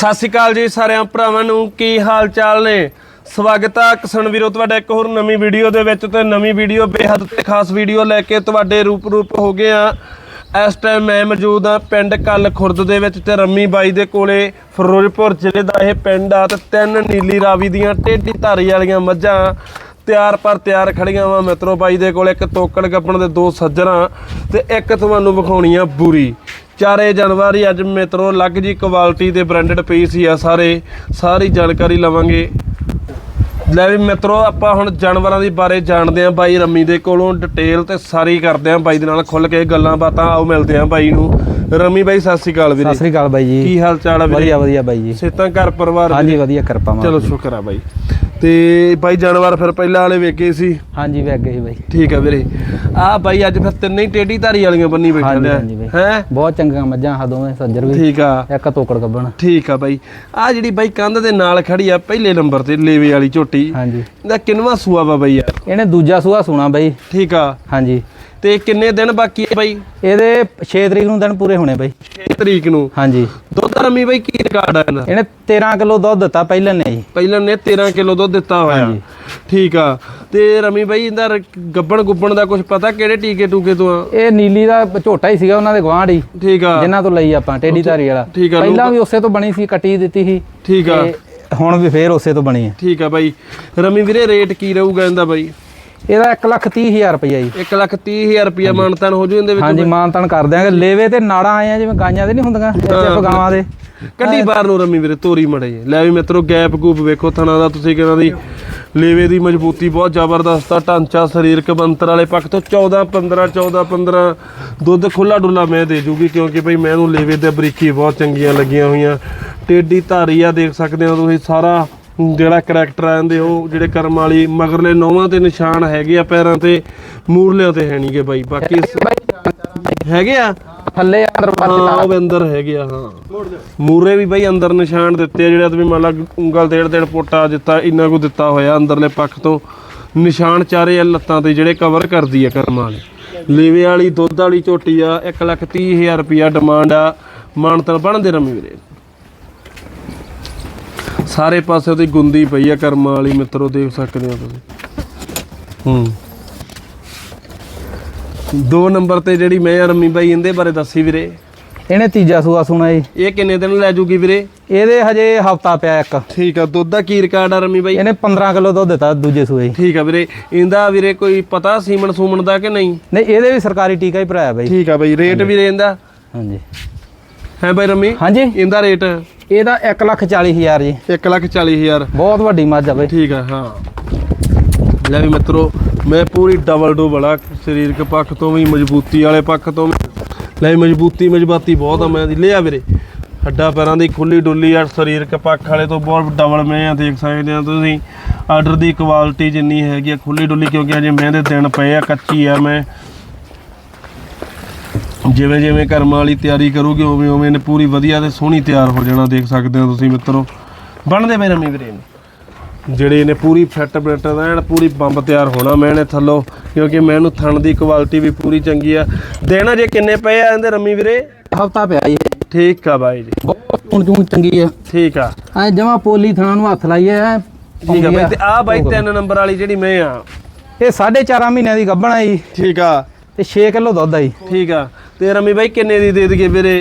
ਸਤਿ ਸ਼੍ਰੀ ਅਕਾਲ ਜੀ ਸਾਰਿਆਂ ਭਰਾਵਾਂ ਨੂੰ, ਕੀ ਹਾਲ ਚਾਲ ਨੇ? ਸਵਾਗਤ ਆ ਕਿਸਨ ਵੀਰੋ, ਤੁਹਾਡਾ ਇੱਕ ਹੋਰ ਨਵੀਂ ਵੀਡੀਓ ਦੇ ਵਿੱਚ ਤੇ ਨਵੀਂ ਵੀਡੀਓ ਬੇਹੱਦ ਤੇ ਖਾਸ ਵੀਡੀਓ ਲੈ ਕੇ ਤੁਹਾਡੇ ਰੂਪ ਰੂਪ ਹੋ ਗਏ ਆ। ਇਸ ਟਾਈਮ ਮੈਂ ਮੌਜੂਦ ਆ ਪਿੰਡ ਕੱਲ ਖੁਰਦ ਦੇ ਵਿੱਚ ਤੇ ਰੰਮੀ ਬਾਈ ਦੇ ਕੋਲੇ ਫਿਰੋਜ਼ਪੁਰ ਜ਼ਿਲ੍ਹੇ ਦਾ ਇਹ ਪਿੰਡ ਆ ਤੇ ਤਿੰਨ ਨੀਲੀ ਰਾਵੀ ਦੀਆਂ ਟੇਢੀ ਧਾਰੀ ਵਾਲੀਆਂ ਮੱਝਾਂ ਤਿਆਰ ਪਰ ਤਿਆਰ ਖੜੀਆਂ ਵਾ। ਮਿੱਤਰੋ, ਬਾਈ ਦੇ ਕੋਲ ਇੱਕ ਤੋਕੜ ਗੱਪਣ ਦੇ ਦੋ ਸੱਜਰਾਂ ਤੇ ਇੱਕ ਤੁਹਾਨੂੰ ਵਿਖਾਉਣੀ ਆ ਬੂਰੀ। ਚਾਰੇ ਜਾਨਵਰ ਅੱਜ ਮਿੱਤਰੋ ਅਲੱਗ ਜੀ ਕੁਆਲਿਟੀ ਦੇ ਬ੍ਰਾਂਡਡ ਪੀਸ ਹੀ ਆ ਸਾਰੇ। ਸਾਰੀ ਜਾਣਕਾਰੀ ਲਵਾਂਗੇ। ਲੈ ਵੀ ਮਿੱਤਰੋ ਆਪਾਂ ਹੁਣ ਜਾਨਵਰਾਂ ਦੀ ਬਾਰੇ ਜਾਣਦੇ ਆਂ ਬਾਈ ਰੰਮੀ ਦੇ ਕੋਲੋਂ ਡਿਟੇਲ ਤੇ ਸਾਰੀ ਕਰਦੇ ਆਂ ਬਾਈ ਦੇ ਨਾਲ ਖੁੱਲ ਕੇ ਗੱਲਾਂ ਬਾਤਾਂ ਆਓ ਮਿਲਦੇ ਆਂ ਬਾਈ ਨੂੰ। ਰੰਮੀ ਬਾਈ ਸਤਿ ਸ਼੍ਰੀ ਅਕਾਲ ਵੀਰੇ। ਸਤਿ ਸ੍ਰੀ ਅਕਾਲ ਬਾਈ ਜੀ। ਕੀ ਹਾਲ ਚਾਲ ਆ ਵੀਰੇ? ਵਧੀਆ ਵਧੀਆ ਬਾਈ ਜੀ। ਸੇਤਾਂ ਘਰ ਪਰਿਵਾਰ ਹਾਂਜੀ ਵਧੀਆ ਕਿਰਪਾ ਮਾਂ ਚਲੋ ਸ਼ੁਕਰ ਆ ਬਾਈ। ਤੇ ਬਾਈ ਜਾਨਵਰ ਫਿਰ ਪਹਿਲਾਂ ਵਾਲੇ ਵੇਖੇ ਸੀ? ਹਾਂਜੀ ਵੇਖ ਗਏ ਸੀ ਬਾਈ। ਠੀਕ ਆ ਵੀਰੇ। ਆ ਬਾਈ ਅੱਜ ਫਿਰ ਤਿੰਨੇ ਹੀ ਟੇਢੀ ਧਾਰੀ ਵਾਲੀਆਂ ਬੰਨੀ ਬੈਠੇ ਹਾਂਜੀ ਨੇ। ਬਾਈ। ਹੈ? ਬਹੁਤ ਚੰਗੀਆਂ ਮੱਝਾਂ ਆ ਦੋਵੇਂ ਸੱਜਰ ਵੀ। ਠੀਕ ਆ। ਇੱਕ ਤੋਕੜ ਗੱਬਣ। ਠੀਕ ਆ ਬਾਈ। ਆ ਜਿਹੜੀ ਬਾਈ ਕੰਧ ਦੇ ਨਾਲ ਖੜੀ ਆ ਪਹਿਲੇ ਨੰਬਰ ਤੇ ਲੇਵੇ ਵਾਲੀ ਝੋਟੀ। ਹਾਂਜੀ। ਇਹਦਾ ਕਿੰਨਵਾ ਸੂਆ ਵਾ ਬਾਈ ਯਾਰ? ਇਹਨੇ ਦੂਜਾ ਸੂਆ ਸੁਣਾ ਬਾਈ। ਠੀਕ ਆ। ਹਾਂਜੀ। ਤੇ ਕਿੰਨੇ ਦਿਨ ਬਾਕੀ ਹੈ ਬਾਈ? ਇਹਦੇ 6 ਤਰੀਕ ਨੂੰ ਦਿਨ ਪੂਰੇ ਹੋਣੇ ਬਾਈ। 6 ਤਰੀਕ ਨੂੰ? ਹਾਂਜੀ। ਦੁੱਧ ਰਮੀ ਬਾਈ ਕੀ ਰਿਕਾਰਡ ਆ ਇਹਦਾ? ਇਹਨੇ 13 ਕਿਲੋ ਦੁੱਧ ਦਿੱਤਾ ਪਹਿਲਾਂ ਨੇ ਜੀ। ਪਹਿਲਾਂ ਨੇ 13 ਕਿਲੋ ਦੁੱਧ ਦਿੱਤਾ ਹੋਇਆ। ਹਾਂਜੀ। ਠੀਕ ਆ। ਤੇ ਰਮੀ ਬਾਈ ਇਹਦਾ ਗੱਬਣ ਗੁੱਬਣ ਦਾ ਕੁਝ ਪਤਾ ਕਿਹੜੇ ਟੀਕੇ ਟੂਕੇ ਤੋਂ ਆ? ਇਹ ਨੀਲੀ ਦਾ ਝੋਟਾ ਹੀ ਸੀਗਾ ਉਹਨਾਂ ਦੇ ਗਵਾਂਢੀ ਠੀਕ ਆ। ਜਿਨ੍ਹਾਂ ਤੋਂ ਲਈ ਆਪਾਂ ਟੇਡੀ ਧਾਰੀ ਵਾਲਾ। ਪਹਿਲਾਂ ਵੀ ਉਸੇ ਤੋਂ ਬਣੀ ਸੀ ਕੱਟੀ ਦਿੱਤੀ ਸੀ। ਠੀਕ ਆ। ਹੁਣ ਵੀ ਫੇਰ ਉਸੇ ਤੋਂ ਬਣੀ ਹੈ। ਠੀਕ ਆ ਬਾਈ। ਰਮੀ ਵੀਰੇ ਰੇਟ ਕੀ ਰਹੂਗਾ ਇਹਦਾ ਬਾਈ? ਇਹਦਾ 1 ਲੱਖ 30 ਹਜ਼ਾਰ ਰੁਪਈਆ ਜੀ। 1 ਲੱਖ 30 ਹਜ਼ਾਰ ਰੁਪਇਆ ਮਾਨਤਾਨ ਹੋ ਜੂ ਇਹਦੇ ਵਿੱਚ ਹਾਂਜੀ ਮਾਨਤਨ ਕਰ ਦਿਆਂਗੇ। ਲੇਵੇ ਤੇ ਨਾੜਾਂ ਆਏ ਆ ਜਿਵੇਂ ਗਾਈਆਂ ਦੇ ਨਹੀਂ ਹੁੰਦੀਆਂ ਇੱਥੇ ਗਾਵਾਂ ਦੇ। ਕੱਢੀ ਬਾਹਰ ਨੂੰ ਰਮੀ ਵੀਰੇ ਤੋਰੀ ਮੜੇ ਲੈ ਵੀ ਮਿੱਤਰੋ ਗੈਪ ਗੂਪ ਵੇਖੋ ਥਣਾ ਦਾ ਤੁਸੀਂ ਕਿਹਨਾਂ ਦੀ ਲੇਵੇ ਦੀ ਮਜ਼ਬੂਤੀ ਬਹੁਤ ਜ਼ਬਰਦਸਤ ਆ ਢਾਂਚਾ ਸਰੀਰਕ ਬੰਤਰ ਵਾਲੇ ਪੱਖ ਤੋਂ 14 15 14 15 ਦੁੱਧ ਖੁੱਲਾ ਡੁੱਲਾ ਮੈਂ ਦੇ ਜੂਗੀ ਕਿਉਂਕਿ ਭਈ ਮੈਨੂੰ ਲੇਵੇ ਦੇ ਬਰੀਕੀ ਬਹੁਤ ਚੰਗੀਆਂ ਲੱਗੀਆਂ ਹੋਈਆਂ। ਟੇਡੀ ਧਾਰੀ ਆ ਦੇਖ ਸਕਦੇ ਹੋ ਤੁਸੀਂ ਸਾਰਾ ਜਿਹੜਾ ਕਰੈਕਟਰ ਆ ਇਹਦੇ ਉਹ ਜਿਹੜੇ ਕਰਮ ਵਾਲੀ ਮਗਰਲੇ ਨੌਵਾਂ ਤੇ ਨਿਸ਼ਾਨ ਹੈਗੇ ਆ ਪੈਰਾਂ ਤੇ ਮੂਰਲਿਆਂ ਤੇ ਹੈ ਨਹੀਂਗੇ ਬਾਈ ਬਾਕੀ ਹੈਗੇ ਆ? ਥੱਲੇ ਅੰਦਰ ਹਾਂ ਉਹ ਵੀ ਅੰਦਰ ਹੈਗੇ ਆ ਹਾਂ। ਮੂਰੇ ਵੀ ਬਈ ਅੰਦਰ ਨਿਸ਼ਾਨ ਦਿੱਤੇ ਆ ਜਿਹੜਾ ਤੁਸੀਂ ਮੰਨ ਲਾ ਉਂਗਲ ਡੇਢ ਡੇਢ ਪੋਟਾ ਦਿੱਤਾ ਇੰਨਾ ਕੁ ਦਿੱਤਾ ਹੋਇਆ ਅੰਦਰਲੇ ਪੱਖ ਤੋਂ। ਨਿਸ਼ਾਨ ਚਾਰੇ ਆ ਲੱਤਾਂ ਤੇ ਜਿਹੜੇ ਕਵਰ ਕਰਦੀ ਆ ਕਰਮਾਂ ਵਾਲੀ। ਲੇਵੇ ਵਾਲੀ ਦੁੱਧ ਵਾਲੀ ਝੋਟੀ ਆ 1 ਲੱਖ 30 ਹਜ਼ਾਰ ਰੁਪਿਆ ਡਿਮਾਂਡ ਆ। ਮਾਨਤਨ ਬਣਦੇ ਰਮੀ ਵੀਰੇ। ਸਾਰੇ ਪਾਸੇ ਉਹਦੀ ਗੁੰਦੀ ਪਈ ਆ ਕਰਮਾਂ ਵਾਲੀ ਮਿੱਤਰੋ ਦੇਖ ਸਕਦੇ ਹੋ ਤੁਸੀਂ। ਹੂੰ। ਦੋ ਨੰਬਰ ਤੇ ਜਿਹੜੀ ਮੈਂ ਰਮੀ ਬਾਈ ਇਹਦੇ ਬਾਰੇ ਦੱਸੀ ਵੀਰੇ। ਇਹਨੇ ਤੀਜਾ ਸੂਆ ਸੁਣਾ ਜੀ। ਇਹ ਕਿੰਨੇ ਦਿਨ ਲੈ ਜੂਗੀ ਵੀਰੇ? ਇਹਦੇ ਹਜੇ ਹਫਤਾ ਪਿਆ ਇੱਕ। ਠੀਕ ਆ ਦੁੱਧ ਦਾ ਕੀ ਰਿਕਾਰਡ ਆ ਰਮੀ ਬਾਈ? ਇਹਨੇ 15 ਕਿਲੋ ਦੁੱਧ ਦਿੱਤਾ ਦੂਜੇ ਸੂਏ ਜੀ। ਠੀਕ ਆ ਵੀਰੇ ਇਹਦਾ ਵੀਰੇ ਕੋਈ ਪਤਾ ਸੀਮਨ ਸੂਮਨ ਦਾ ਕਿ ਨਹੀਂ? ਨਹੀਂ ਇਹਦੇ ਵੀ ਸਰਕਾਰੀ ਟੀਕਾ ਹੀ ਭਰਾਇਆ ਬਾਈ। ਠੀਕ ਆ ਬਾਈ ਰੇਟ ਵੀਰੇ ਇਹਦਾ? ਹਾਂਜੀ। ਹੈ ਬਾਈ ਰਮੀ? ਹਾਂਜੀ। ਇਹਦਾ ਰੇਟ? ਇਹਦਾ 1 ਲੱਖ 40 ਹਜ਼ਾਰ ਜੀ। 1 ਲੱਖ 40 ਹਜ਼ਾਰ। ਬਹੁਤ ਵੱਡੀ ਮੱਝ ਆ ਬਾਈ। ਠੀਕ ਆ ਹਾਂ। ਲੈ ਵੀ ਮਿੱਤਰੋ, ਮੈਂ ਪੂਰੀ ਡਬਲ ਡੋ ਆ ਸਰੀਰਕ ਪੱਖ ਤੋਂ ਵੀ ਮਜ਼ਬੂਤੀ ਵਾਲੇ ਪੱਖ ਤੋਂ ਵੀ। ਲੈ ਵੀ ਮਜ਼ਬੂਤੀ, ਮਜ਼ਬਾਤੀ ਬਹੁਤ ਆ ਮੈਂ ਦੀ। ਲਿਆ ਵੀਰੇ, ਹੱਡਾ ਪੈਰਾਂ ਦੀ ਖੁੱਲੀ ਡੁੱਲੀ ਆ, ਸਰੀਰਕ ਪੱਖ ਵਾਲੇ ਤੋਂ ਬਹੁਤ ਡਬਲ ਮੈਂ ਆ, ਦੇਖ ਸਕਦੇ ਆ ਤੁਸੀਂ। ਆਰਡਰ ਦੀ ਕੁਆਲਿਟੀ ਜਿੰਨੀ ਹੈਗੀ ਆ, ਖੁੱਲੀ ਡੁੱਲੀ, ਕਿਉਂਕਿ ਅਜੇ ਮੈਂ ਦੇ ਦਿਨ ਪਏ ਆ, ਕੱਚੀ ਆ ਮੈਂ। ਜਿਵੇਂ ਜਿਵੇਂ ਕਰਮਾਂ ਵਾਲੀ ਤਿਆਰੀ ਕਰੂਗੀ, ਉਵੇਂ ਉਵੇਂ ਇਹਨੇ ਪੂਰੀ ਵਧੀਆ ਤੇ ਸੋਹਣੀ ਤਿਆਰ ਹੋ ਜਾਣਾ, ਦੇਖ ਸਕਦੇ ਹੋ ਤੁਸੀਂ ਮਿੱਤਰੋ। ਬਣਦੇ ਮੇਰੇ ਰਮੀ ਵੀਰੇ ਨੇ ਜਿਹੜੇ ਇਹਨੇ ਪੂਰੀ ਫਿੱਟ ਦਾ ਐਨ ਪੂਰੀ ਬੰਬ ਤਿਆਰ ਹੋਣਾ ਮੈਂ ਇਹਨੇ ਥੱਲੋਂ ਕਿਉਂਕਿ ਮੈਂ ਇਹਨੂੰ ਥਣ ਦੀ ਕੁਆਲਿਟੀ ਵੀ ਪੂਰੀ ਚੰਗੀ ਆ। ਦੇਣਾ ਜੇ ਕਿੰਨੇ ਪਏ ਆ ਇਹਦੇ ਰਮੀ ਵੀਰੇ? ਹਫਤਾ ਪਿਆ ਜੀ। ਠੀਕ ਆ ਬਾਈ ਜੀ। ਚੂਣ ਚੂਣ ਚੰਗੀ ਆ। ਠੀਕ ਆ। ਐ ਜਮਾ ਪੋਲੀ ਥਣਾ ਨੂੰ ਹੱਥ ਲਾਈਏ ਠੀਕ ਆ ਬਾਈ ਤੇ ਆ ਬਾਈ ਤਿੰਨ ਨੰਬਰ ਵਾਲੀ ਜਿਹੜੀ ਮੈਂ ਆ। ਇਹ 4.5 ਮਹੀਨਿਆਂ ਦੀ ਗੱਭਣ ਆ ਜੀ। ਠੀਕ ਆ। ਤੇ 6 ਕਿਲੋ ਦੁੱਧ ਆ ਜੀ। ਠੀਕ ਆ। ਤੇ ਰਮੀ ਬਾਈ ਕਿੰਨੇ ਦੀ ਦੇ ਦਈਏ ਵੀਰੇ?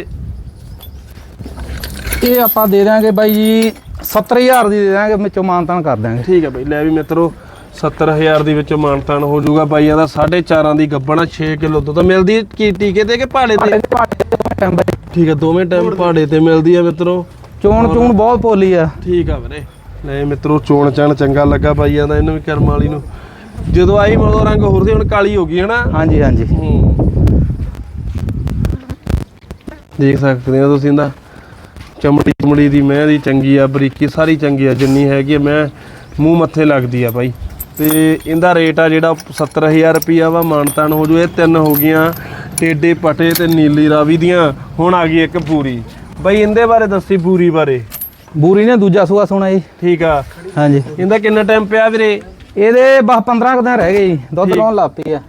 ਇਹ ਆਪਾਂ ਦੇ ਦਾਂਗੇ ਬਾਈ ਜੀ 70000 ਦੀ ਦੇ ਦਾਂਗੇ ਵਿੱਚੋਂ ਮਾਨਤਾਨ ਕਰ ਦਾਂਗੇ ਠੀਕ ਆ ਬਾਈ ਲੈ ਵੀ ਮਿੱਤਰੋ 70000 ਦੀ ਵਿੱਚੋਂ ਮਾਨਤਾਨ ਹੋ ਜਾਊਗਾ ਬਾਈਆਂ ਦਾ 4.5 ਦੀ ਗੱਬਣਾ 6 ਕਿਲੋ ਦੁੱਧ ਮਿਲਦੀ ਕੀ ਟੀਕੇ ਤੇ ਕਿ ਭਾੜੇ ਤੇ? ਠੀਕ ਆ ਦੋਵੇਂ ਟਾਈਮ ਭਾੜੇ ਤੇ ਮਿਲਦੀ ਆ ਮਿੱਤਰੋ। ਚੋਣ ਚੂਣ ਬਹੁਤ ਪੋਲੀ ਆ। ਠੀਕ ਆ ਵੀਰੇ। ਲੈ ਮਿੱਤਰੋ ਚੋਣ ਚਣ ਚੰਗਾ ਲੱਗਾ ਬਾਈਆਂ ਦਾ ਇਹਨੂੰ ਵੀ ਕਰਮ ਵਾਲੀ ਨੂੰ। ਜਦੋਂ ਆਈ ਮਦੋਂ ਰੰਗ ਹੋਰ ਸੀ ਹੁਣ ਕਾਲੀ ਹੋ ਗਈ ਹਨਾ? ਹਾਂਜੀ ਹਾਂਜੀ। ਹੂੰ। ਦੇਖ ਸਕਦੇ ਹੋ ਤੁਸੀਂ ਇਹਦਾ। ਚਮੜੀ ਚਮੜੀ ਦੀ ਮੈਂ ਦੀ ਚੰਗੀ ਆ ਬਰੀਕੀ ਸਾਰੀ ਚੰਗੀ ਆ ਜਿੰਨੀ ਹੈਗੀ ਆ ਮੈਂ ਮੂੰਹ ਮੱਥੇ ਲੱਗਦੀ ਆ ਬਾਈ। ਤੇ ਇਹਦਾ ਰੇਟ ਆ ਜਿਹੜਾ 70000 ਰੁਪਿਆ ਵਾ ਮਾਨਤਾਨ ਹੋ ਜੂ ਇਹ ਤਿੰਨ ਹੋ ਗਈਆਂ ਟੇਡੇ ਪਟੇ ਤੇ ਨੀਲੀ ਰਾਵੀ ਦੀਆਂ ਹੁਣ ਆ ਗਈ ਇੱਕ ਪੂਰੀ। ਬਾਈ ਇਹਦੇ ਬਾਰੇ ਦੱਸੀ ਪੂਰੀ ਬਾਰੇ। ਬੂਰੀ ਨੇ ਦੂਜਾ ਸੂਆ ਸੁਣਾ ਜੀ। ਠੀਕ ਆ। ਹਾਂਜੀ। ਇਹਦਾ ਕਿੰਨਾ ਟਾਈਮ ਪਿਆ ਵੀਰੇ? ਇਹਦੇ ਬਸ 15 ਕੁ ਦਿਨ ਰਹਿ ਗਏ ਜੀ ਦੁੱਧ ਲਾਉਣ ਲੱਗ ਪਈ ਆ।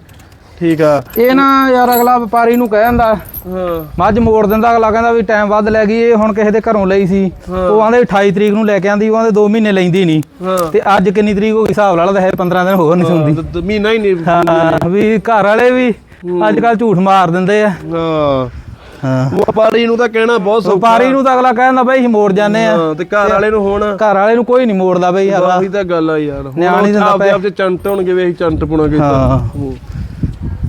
ਠੀਕ ਆ। ਇਹ ਨਾ ਯਾਰ ਅਗਲਾ ਵਪਾਰੀ ਨੂੰ ਕਹਿ ਦਿੰਦਾ ਹਾਂ। ਮੱਝ ਮੋੜ ਦਿੰਦਾ ਅਗਲਾ ਕਹਿੰਦਾ ਵੀ ਟਾਈਮ ਵੱਧ ਲੈ ਗਈ ਇਹ ਹੁਣ ਕਿਸੇ ਦੇ ਘਰੋਂ ਲਈ ਸੀ। ਉਹ ਆਂਦੇ 28 ਤਰੀਕ ਨੂੰ ਲੈ ਕੇ ਆਂਦੀ ਉਹ ਆਂਦੇ 2 ਮਹੀਨੇ ਲੈਂਦੀ ਨਹੀਂ। ਤੇ ਅੱਜ ਕਿੰਨੀ ਤਰੀਕ ਹੋ ਗਈ? ਹਿਸਾਬ ਲਾ ਲਾ ਤਾਂ ਹੈ 15 ਦਿਨ ਹੋਰ ਨਹੀਂ ਸੁਣਦੀ ਦ- ਦ- ਮਹੀਨਾ ਹੀ ਨਹੀਂ। ਹਾਂ ਵੀ ਘਰ ਵਾਲੇ ਵੀ ਅੱਜ ਕੱਲ ਝੂਠ ਮਾਰ ਦਿੰਦੇ ਆ। ਹਾਂ। ਹਾਂ। ਵਪਾਰੀ ਨੂੰ ਤਾਂ ਕਹਿਣਾ ਬਹੁਤ ਸੌਖਾ। ਵਪਾਰੀ ਨੂੰ ਤਾਂ ਅਗਲਾ ਕਹਿੰਦਾ ਬਈ ਅਸੀਂ ਮੋੜ ਜਾਂਦੇ ਆ। ਤੇ ਘਰ ਵਾਲੇ ਨੂੰ ਹੁਣ। ਘਰ ਵਾਲੇ ਨੂੰ ਕੋਈ ਨਹੀਂ ਮੋੜਦਾ ਬਈ ਅਗਲਾ। ਉਹੀ ਤਾਂ ਗੱਲ ਆ ਯਾਰ। ਹੁਣ ਨਿਆਣੀ ਪੈ- ਆਪ ਚ ਚੰਟ ਹੋਣਗੇ ਵੇ ਅਸੀਂ ਚੰਟ ਪੁਣਾਗੇ ਹਾਂ।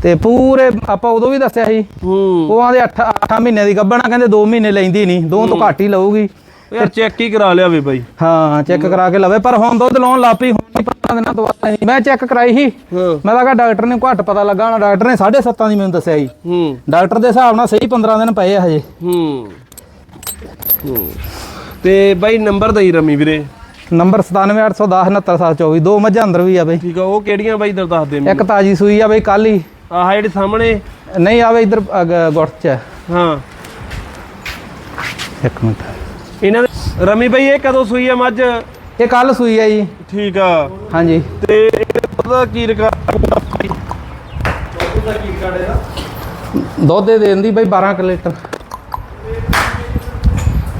ਤੇ ਪੂਰੇ ਆਪਾਂ ਉਦੋਂ ਵੀ ਦੱਸਿਆ ਸੀ ਹੂੰ। ਉਹ ਆਂਦੇ 8 8 ਮਹੀਨੇ ਦੀ ਗੱਭਣਾ ਕਹਿੰਦੇ 2 ਮਹੀਨੇ ਲੈਂਦੀ ਨਹੀਂ ਦੋ ਤੋਂ ਘੱਟ ਹੀ ਲਊਗੀ। ਯਾਰ ਚੈੱਕ ਹੀ ਕਰਾ ਲਿਆ ਵੇ ਬਾਈ। ਹਾਂ ਚੈੱਕ ਕਰਾ ਕੇ ਲਵੇ ਪਰ ਹੁਣ ਦੁੱਧ ਲਾਉਣ ਲੱਪੀ ਹੁਣ ਨਹੀਂ ਪਤਾ ਦਿਨਾਂ ਤੋਂ ਬਾਅਦ ਨਹੀਂ। ਮੈਂ ਚੈੱਕ ਕਰਾਈ ਸੀ। ਮੈਂ ਤਾਂ ਕਿਹਾ ਡਾਕਟਰ ਨੇ ਘੱਟ ਪਤਾ ਲੱਗਾ ਹੋਣਾ ਡਾਕਟਰ ਨੇ 7.5 ਦੀ ਮੈਨੂੰ ਦੱਸਿਆ ਸੀ। ਹੂੰ। ਡਾਕਟਰ ਦੇ ਹਿਸਾਬ ਨਾਲ ਸਹੀ 15 ਦਿਨ ਪਏ ਆ ਹਜੇ। ਹੂੰ। ਤੇ ਬਾਈ ਨੰਬਰ ਦਈ ਰਮੀ ਵੀਰੇ। ਨੰਬਰ 9781109724 ਦੋ ਮੱਝਾਂ ਅੰਦਰ ਵੀ ਆ ਬਈ। ਠੀਕ ਆ ਉਹ ਕਿਹੜੀਆਂ ਬਾਈ ਦਰ ਦੱਸ ਦੇ ਮੈਨੂੰ। ਇੱਕ ਤਾਜੀ ਸੂਈ ਆ ਬਈ ਕੱਲ ਹੀ। ਆਹ ਜਿਹੜੀ ਸਾਹਮਣੇ। ਨਹੀਂ ਆਵੇ ਇਧਰ ਗੁੱਟ ਚ ਹਾਂ। ਇੱਕ ਮਿੰਟ। ਇਹਨਾਂ ਦੇ ਰਮੀ ਬਾਈ ਇਹ ਕਦੋਂ ਸੂਈ ਆ ਮੱਝ? ਇਹ ਕੱਲ ਸੂਈ ਆ ਜੀ। ਠੀਕ ਆ। ਹਾਂਜੀ। ਤੇ ਉਹਦਾ ਕੀ ਰਿਕਾਰਡ ਦੁੱਧ ਦੇ ਦਿੰਦੀ ਬਈ 12 ਕਿ ਲੀਟਰ।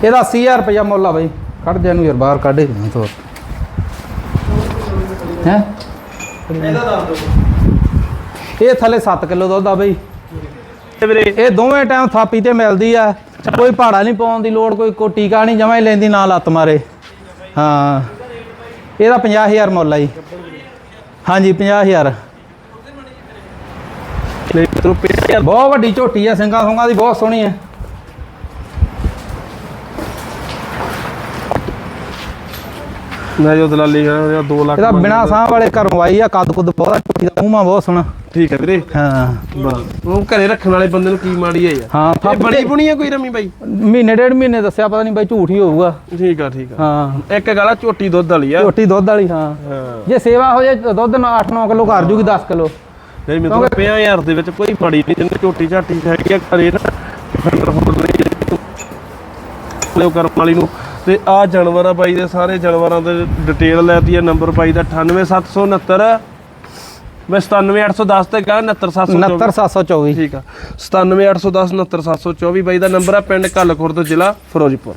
ਇਹਦਾ 80000 ਰੁਪਇਆ ਮੁੱਲ ਆ ਬਈ। ਕੱਢ ਦੇ ਨੂੰ ਯਾਰ ਬਾਹਰ ਕੱਢ ਹੀ ਤੋਰ ਹੈ? ਇਹਦਾ ਦੱਸ ਦਿਓ। ਇਹ ਥੱਲੇ 7 ਕਿਲੋ ਦੁੱਧ ਆ ਬਈ। ਵੀਰੇ ਇਹ ਦੋਵੇਂ ਟਾਈਮ ਥਾਪੀ ਤੇ ਮਿਲਦੀ ਆ। ਕੋਈ ਪਹਾੜਾ ਨਹੀਂ ਪਾਉਣ ਦੀ ਲੋੜ ਕੋਈ ਕੋ ਟੀਕਾ ਨਹੀਂ ਜਮਾ ਹੀ ਲੈਂਦੀ ਨਾ ਲੱਤ ਮਾਰੇ। ਹਾਂ। ਇਹਦਾ 50000 ਮੁੱਲ ਆ ਜੀ। ਹਾਂਜੀ 50000 ਲੈ ਮਿੱਤਰੋ ਪਿਆ ਬਹੁਤ ਵੱਡੀ ਝੋਟੀ ਆ ਸਿੰਘਾਂ ਸੁੰਗਾਂ ਦੀ ਬਹੁਤ ਸੋਹਣੀ ਆ। ਨਾ ਜੋ ਦਲਾਲੀ ਆ 2 ਲੱਖ ਇਹਦਾ ਬਿਨਾ ਸਾਹ ਵਾਲੇ ਘਰੋਂ ਆਈ ਆ ਕੱਦ ਕੁੱਦ ਬਹੁਤ ਝੋਟੀ ਦਾ ਮੂੰਹ ਮਾ ਬਹੁਤ ਸੋਹਣਾ। ਠੀਕ ਹੈ ਵੀਰੇ। ਹਾਂ। ਬਸ। ਉਹ ਘਰੇ ਰੱਖਣ ਵਾਲੇ ਬੰਦੇ ਨੂੰ ਕੀ ਮਾੜੀ ਹੈ ਯਾਰ। ਹਾਂ ਇਹ ਥਾਪੀ ਬੜੀ ਬੁਣੀ ਆ ਕੋਈ ਰਮੀ ਬਾਈ? ਮਹੀਨੇ ਡੇਢ ਮਹੀਨੇ ਦੱਸਿਆ ਪਤਾ ਨਹੀਂ ਬਾਈ ਝੂਠ ਹੀ ਹੋਊਗਾ। ਠੀਕ ਆ ਠੀਕ ਆ। ਹਾਂ। ਇੱਕ ਗਾਲਾ ਝੋਟੀ ਦੁੱਧ ਵਾਲੀ ਆ। ਝੋਟੀ ਦੁੱਧ ਵਾਲੀ ਹਾਂ। ਹਾਂ। ਜੇ ਸੇਵਾ ਹੋ ਜਾਏ ਤਾਂ ਦੁੱਧ ਨਾਲ 8-9 ਕਿਲੋ ਕਰ ਜੂਗੀ 10 ਕਿਲੋ। ਨਹੀਂ ਮੈਨੂੰ 50000 ਦੇ ਵਿੱਚ ਕੋਈ ਮਾੜੀ ਨਹੀਂ ਜਿੰਨੇ ਝੋਟੀ ਝਾਟੀ ਹੈਗੀ ਆ ਘਰੇ ਨਾ। ਫਿਲਟਰ ਫੁੱਲ ਨਹੀਂ ਲਿਓ ਕਰਨ ਵਾਲੀ ਨੂੰ। ਤੇ ਆ ਜਾਨਵਰ ਬਾਈ ਦੇ ਸਾਰੇ ਜਾਨਵਰਾਂ ਦੇ ਡਿਟੇਲ ਲੈਤੀ ਹੈ ਨੰਬਰ ਬਾਈ ਦਾ 98769 ਮੈਂ 97810 ਤੇ ਕਹਾਂ 69724 69724 ਠੀਕ ਆ। 97810 69724 ਬਾਈ ਦਾ ਨੰਬਰ ਆ ਪਿੰਡ ਕੱਲ ਖੁਰਦ ਜ਼ਿਲ੍ਹਾ ਫਿਰੋਜ਼ਪੁਰ।